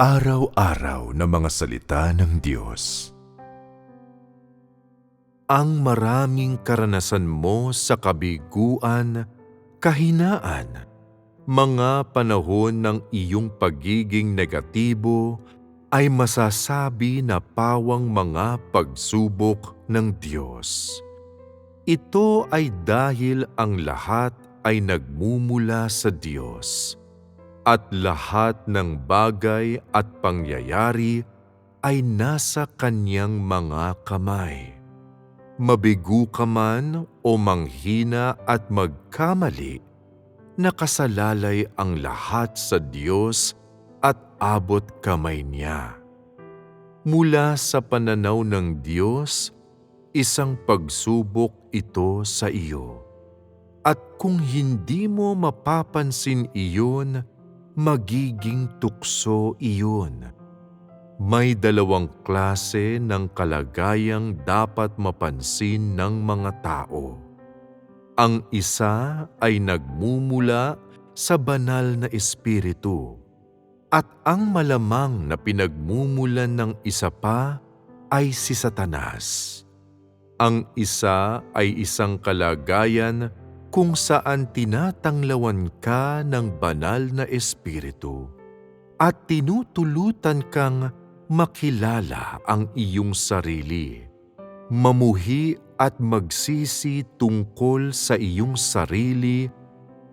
Araw-araw na mga salita ng Diyos. Ang maraming karanasan mo sa kabiguan, kahinaan, mga panahon ng iyong pagiging negatibo ay masasabi na pawang mga pagsubok ng Diyos. Ito ay dahil ang lahat ay nagmumula sa Diyos at lahat ng bagay at pangyayari ay nasa Kanyang mga kamay. Mabigo ka man o manghina at magkamali, nakasalalay ang lahat sa Diyos at abot kamay niya. Mula sa pananaw ng Diyos, isang pagsubok ito sa iyo. At kung hindi mo mapapansin iyon, magiging tukso iyon. May dalawang klase ng kalagayang dapat mapansin ng mga tao. Ang isa ay nagmumula sa banal na espiritu at ang malamang na pinagmumulan ng isa pa ay si Satanas. Ang isa ay isang kalagayan kung saan tinatanglawan ka ng banal na espiritu at tinutulutan kang makilala ang iyong sarili, mamuhi at magsisi tungkol sa iyong sarili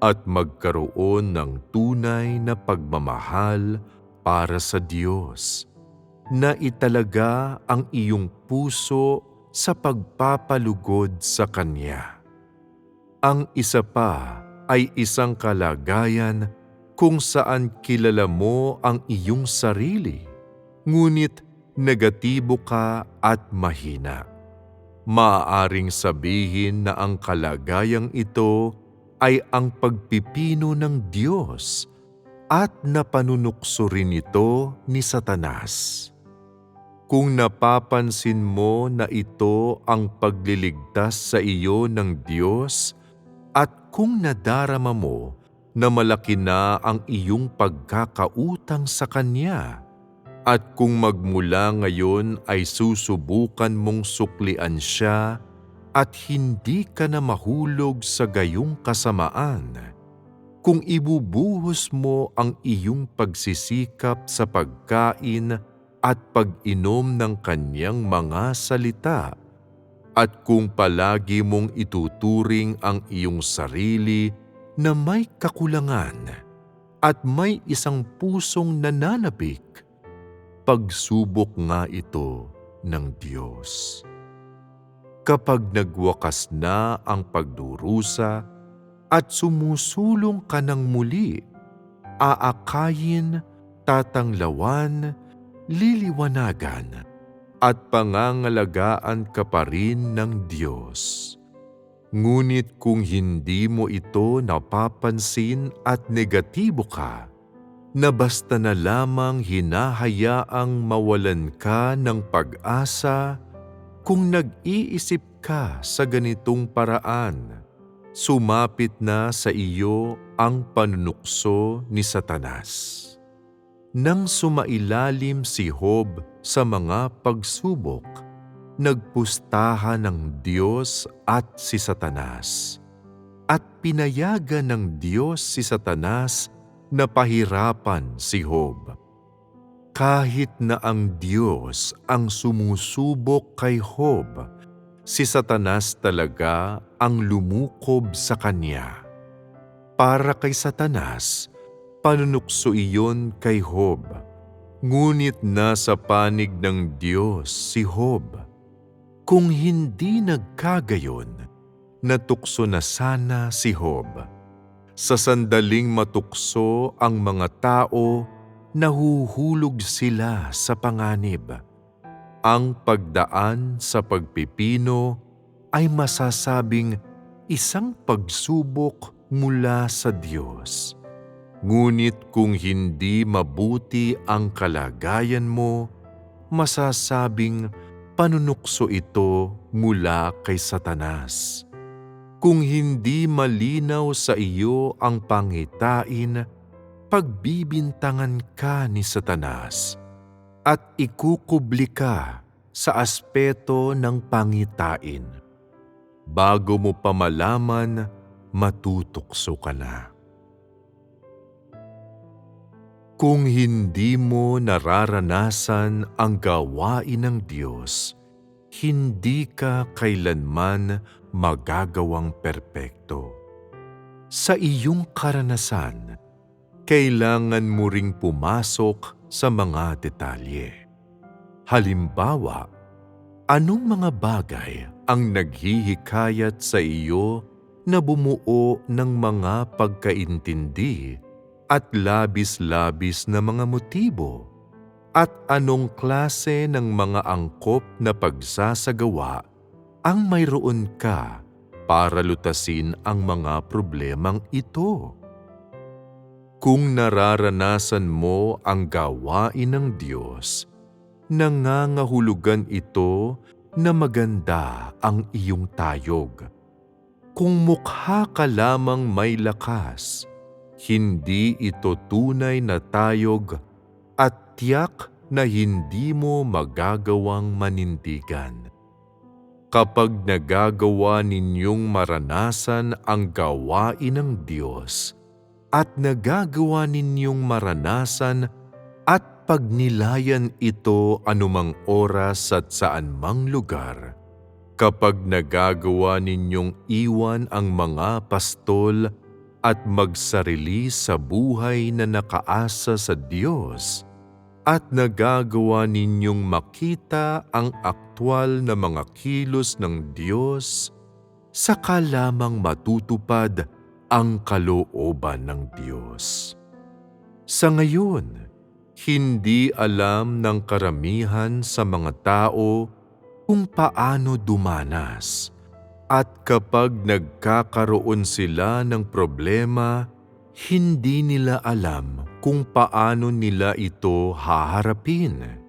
at magkaroon ng tunay na pagmamahal para sa Diyos, na italaga ang iyong puso sa pagpapalugod sa Kanya. Ang isa pa ay isang kalagayan kung saan kilala mo ang iyong sarili ngunit negatibo ka at mahina. Maaaring sabihin na ang kalagayang ito ay ang pagpipino ng Diyos at napanunukso rin ito ni Satanas. Kung napapansin mo na ito ang pagliligtas sa iyo ng Diyos at kung nadarama mo na malaki na ang iyong pagkakautang sa Kanya, at kung magmula ngayon ay susubukan mong suklian siya at hindi ka na mahulog sa gayong kasamaan, kung ibubuhos mo ang iyong pagsisikap sa pagkain at pag-inom ng kanyang mga salita, at kung palagi mong ituturing ang iyong sarili na may kakulangan at may isang pusong nananabik, pagsubok nga ito ng Diyos. Kapag nagwakas na ang pagdurusa at sumusulong ka ng muli, aakayin, tatanglawan, liliwanagan, at pangangalagaan ka pa rin ng Diyos. Ngunit kung hindi mo ito napapansin at negatibo ka, na basta na lamang hinahayaang mawalan ka ng pag-asa kung nag-iisip ka sa ganitong paraan. Sumapit na sa iyo ang panunukso ni Satanas. Nang sumailalim si Job sa mga pagsubok, nagpustahan ng Diyos at si Satanas. At pinayagan ng Diyos si Satanas napahirapan si Job. Kahit na ang Diyos ang sumusubok kay Job, si Satanas talaga ang lumukob sa kanya. Para kay Satanas, panunukso iyon kay Job. Ngunit nasa panig ng Diyos si Job. Kung hindi nagkagayon, natukso na sana si Job sa sandaling matukso ang mga tao, nahuhulog sila sa panganib. Ang pagdaan sa pagpipino ay masasabing isang pagsubok mula sa Diyos. Ngunit kung hindi mabuti ang kalagayan mo, masasabing panunukso ito mula kay Satanas. Kung hindi malinaw sa iyo ang pangitain, pagbibintangan ka ni Satanas at ikukubli ka sa aspeto ng pangitain. Bago mo pa malaman, matutukso ka na. Kung hindi mo nararanasan ang gawain ng Diyos, hindi ka kailanman magagawang perpekto. Sa iyong karanasan, kailangan mo ring pumasok sa mga detalye. Halimbawa, anong mga bagay ang naghihikayat sa iyo na bumuo ng mga pagkaintindi at labis-labis na mga motibo? At anong klase ng mga angkop na pagsasagawa ang mayroon ka para lutasin ang mga problemang ito? Kung nararanasan mo ang gawain ng Diyos, nangangahulugan ito na maganda ang iyong tayog. Kung mukha ka lamang may lakas, hindi ito tunay na tayog at tiyak na hindi mo magagawang manindigan. Kapag nagagawa ninyong maranasan ang gawain ng Diyos at nagagawa ninyong maranasan at pagnilayan ito anumang oras at saan mang lugar, kapag nagagawa ninyong iwan ang mga pastol at magsarili sa buhay na nakaasa sa Diyos at nagagawa ninyong makita ang aktwal na mga kilos ng Diyos, saka lamang matutupad ang kalooban ng Diyos. Sa ngayon, hindi alam ng karamihan sa mga tao kung paano dumanas at kapag nagkakaroon sila ng problema, hindi nila alam kung paano nila ito haharapin.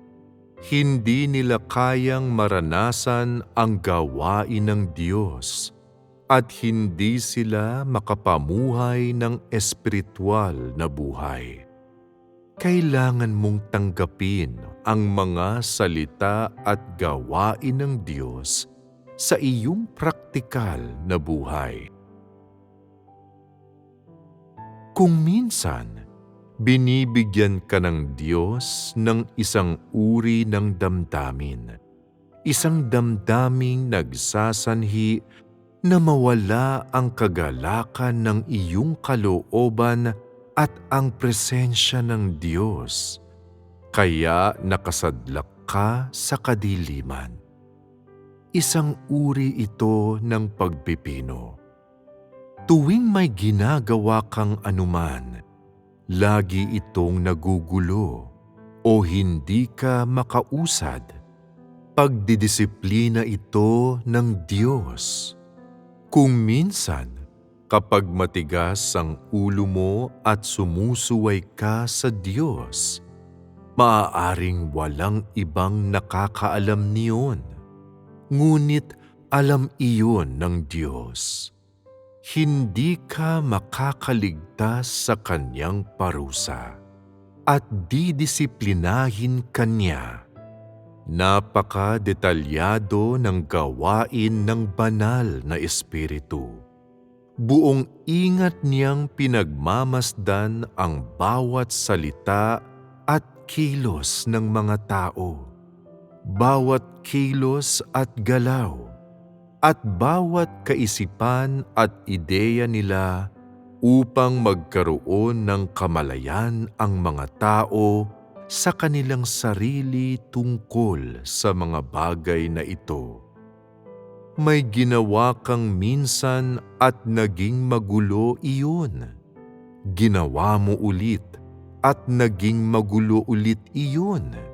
Hindi nila kayang maranasan ang gawain ng Diyos at hindi sila makapamuhay ng espiritual na buhay. Kailangan mong tanggapin ang mga salita at gawain ng Diyos sa iyong praktikal na buhay. Kung minsan, binibigyan ka ng Diyos ng isang uri ng damdamin, isang damdaming nagsasanhi na mawala ang kagalakan ng iyong kalooban at ang presensya ng Diyos, kaya nakasadlak ka sa kadiliman isang uri ito ng pagpipino. Tuwing may ginagawa kang anuman, lagi itong nagugulo o hindi ka makausad. Pagdidisiplina ito ng Diyos. Kung minsan, kapag matigas ang ulo mo at sumusuway ka sa Diyos, maaaring walang ibang nakakaalam niyon ngunit alam iyon ng Diyos. Hindi ka makakaligtas sa Kanyang parusa at didisiplinahin Kanya. Napaka-detalyado ng gawain ng banal na Espiritu. Buong ingat niyang pinagmamasdan ang bawat salita at kilos ng mga tao bawat kilos at galaw, at bawat kaisipan at ideya nila upang magkaroon ng kamalayan ang mga tao sa kanilang sarili tungkol sa mga bagay na ito. May ginawa kang minsan at naging magulo iyon. Ginawa mo ulit at naging magulo ulit iyon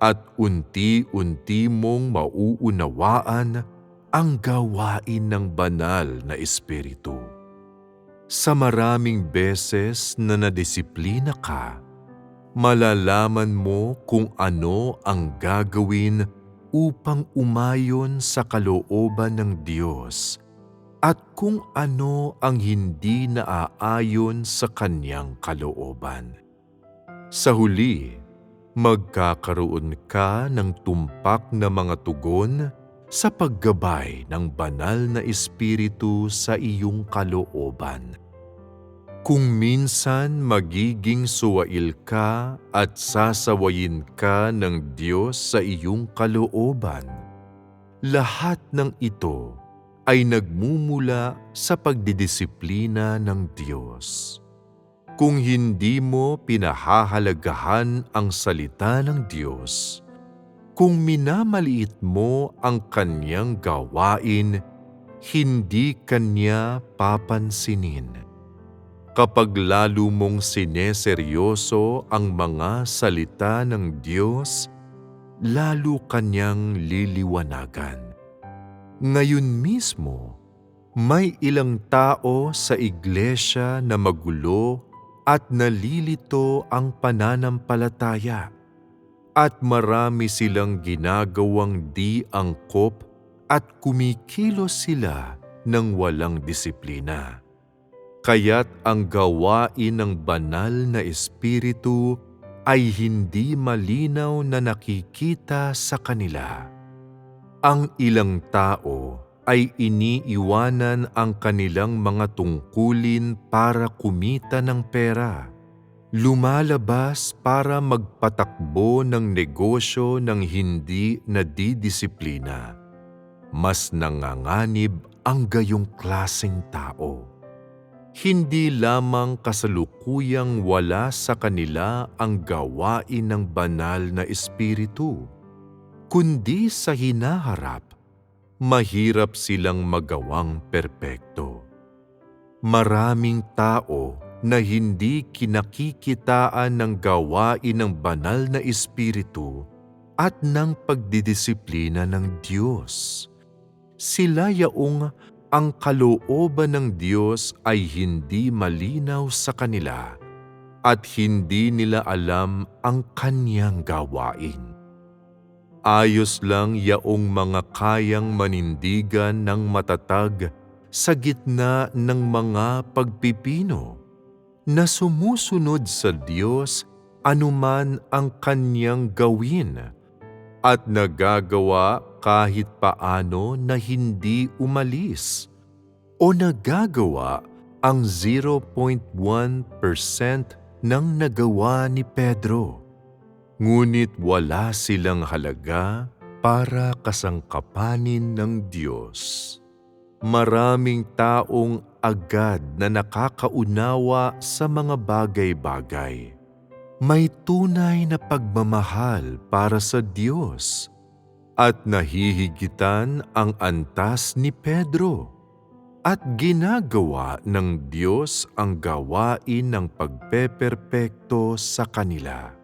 at unti-unti mong mauunawaan ang gawain ng banal na Espiritu. Sa maraming beses na nadisiplina ka, malalaman mo kung ano ang gagawin upang umayon sa kalooban ng Diyos at kung ano ang hindi naaayon sa kanyang kalooban. Sa huli, magkakaroon ka ng tumpak na mga tugon sa paggabay ng banal na espiritu sa iyong kalooban. Kung minsan magiging suwail ka at sasawayin ka ng Diyos sa iyong kalooban, lahat ng ito ay nagmumula sa pagdidisiplina ng Diyos. Kung hindi mo pinahahalagahan ang salita ng Diyos, kung minamaliit mo ang kanyang gawain, hindi kanya papansinin. Kapag lalo mong sineseryoso ang mga salita ng Diyos, lalo kanyang liliwanagan. Ngayon mismo, may ilang tao sa iglesia na magulo at nalilito ang pananampalataya at marami silang ginagawang di angkop at kumikilos sila ng walang disiplina. Kaya't ang gawain ng banal na espiritu ay hindi malinaw na nakikita sa kanila. Ang ilang tao ay iniiwanan ang kanilang mga tungkulin para kumita ng pera. Lumalabas para magpatakbo ng negosyo ng hindi nadidisiplina. Mas nanganganib ang gayong klaseng tao. Hindi lamang kasalukuyang wala sa kanila ang gawain ng banal na espiritu, kundi sa hinaharap mahirap silang magawang perpekto. Maraming tao na hindi kinakikitaan ng gawain ng banal na espiritu at ng pagdidisiplina ng Diyos. Sila yaong ang kalooban ng Diyos ay hindi malinaw sa kanila at hindi nila alam ang kanyang gawain. Ayos lang yaong mga kayang manindigan ng matatag sa gitna ng mga pagpipino na sumusunod sa Diyos anuman ang kanyang gawin at nagagawa kahit paano na hindi umalis o nagagawa ang 0.1% ng nagawa ni Pedro. Ngunit wala silang halaga para kasangkapanin ng Diyos. Maraming taong agad na nakakaunawa sa mga bagay-bagay. May tunay na pagmamahal para sa Diyos at nahihigitan ang antas ni Pedro at ginagawa ng Diyos ang gawain ng pagpeperpekto sa kanila.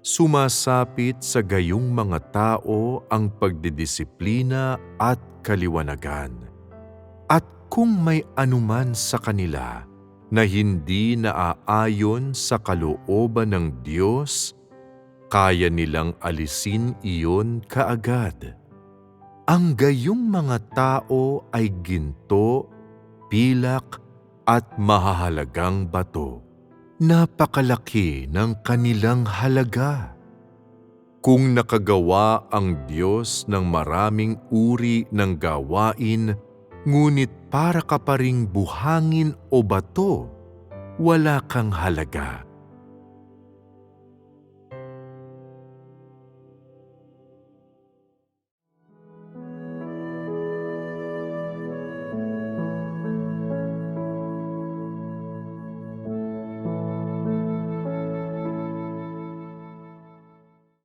Sumasapit sa gayong mga tao ang pagdidisiplina at kaliwanagan. At kung may anuman sa kanila na hindi naaayon sa kalooban ng Diyos, kaya nilang alisin iyon kaagad. Ang gayong mga tao ay ginto, pilak at mahahalagang bato. Napakalaki ng kanilang halaga. Kung nakagawa ang Diyos ng maraming uri ng gawain, ngunit para ka pa buhangin o bato, wala kang halaga.